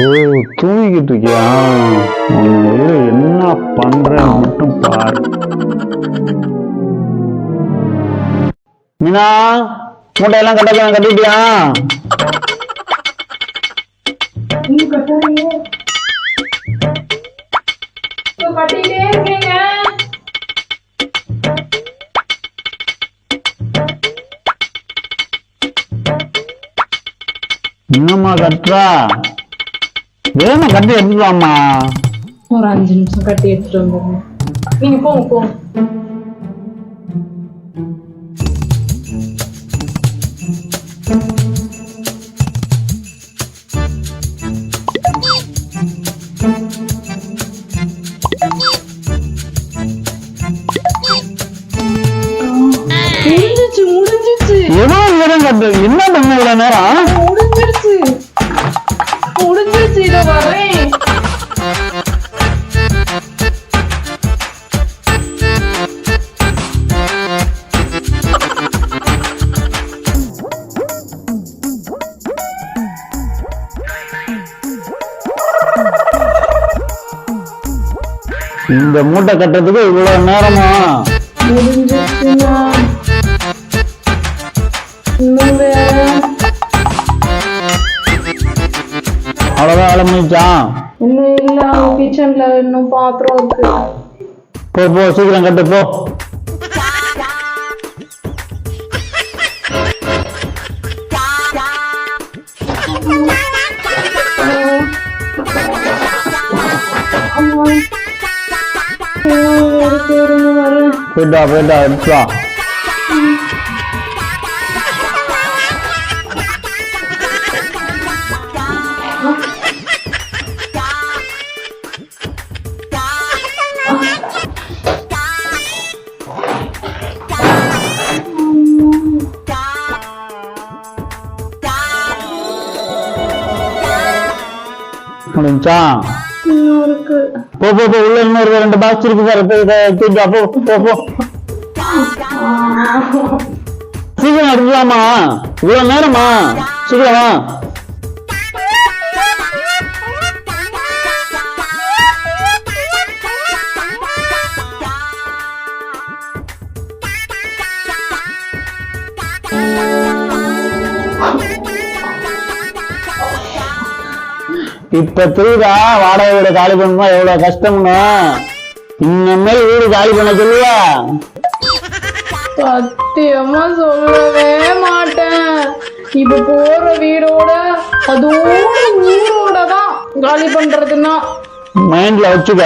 ஓ தூங்கிக்கிட்டு இருக்கியா என்ன பண்ற மட்டும் பாரு. மீனா மூட்டையெல்லாம் கட்ட கட்டிட்டியா? என்னம்மா கட்டுறா? வேணா கட்டி எடுத்துக்கலாமா ஒரு அஞ்சு நிமிஷம் கட்டி எடுத்துட்டு வந்துடுங்க. நீங்க போங்க போங்க. முடிஞ்சிச்சு முடிஞ்சிச்சு. நேரம் கட்டு. என்ன பண்ண இவ்வளவு நேரம்? இந்த மூட்டை கட்டுறதுக்கு இவ்வளவு நேரமா? அவ்வளவுதான் வேலை முடிச்சான் இன்னும் இல்ல கிச்சன்ல இன்னும் பாத்திரம் இருக்கு. போ போ சீக்கிரம் கட்டு போ. போயிட்டா போயிட்டா எடுத்து வா முடிஞ்சா இன்னும் இருக்கு போ போ போ உள்ள இன்னொரு ரெண்டு பாக்ஸ் இருக்கு இதை தூக்கிட்டு வா, போ போ சீக்கிரம் எடுக்கலாமா இவ்வளவு நேரமா? சீக்கிரம் வா. இப்ப தெரியுதா வாடகை வீடு காலி பண்ணணுமா எவ்வளவு கஷ்டம்னு? இனிமேல் வீடு காலி பண்ண சொல்லுவா. சத்தியமா சொல்லவே மாட்டேன். இப்ப போற வீடோட அதோட ஊரோட தான் காலி பண்றதுன்னா. மைண்ட்ல வச்சுக்க.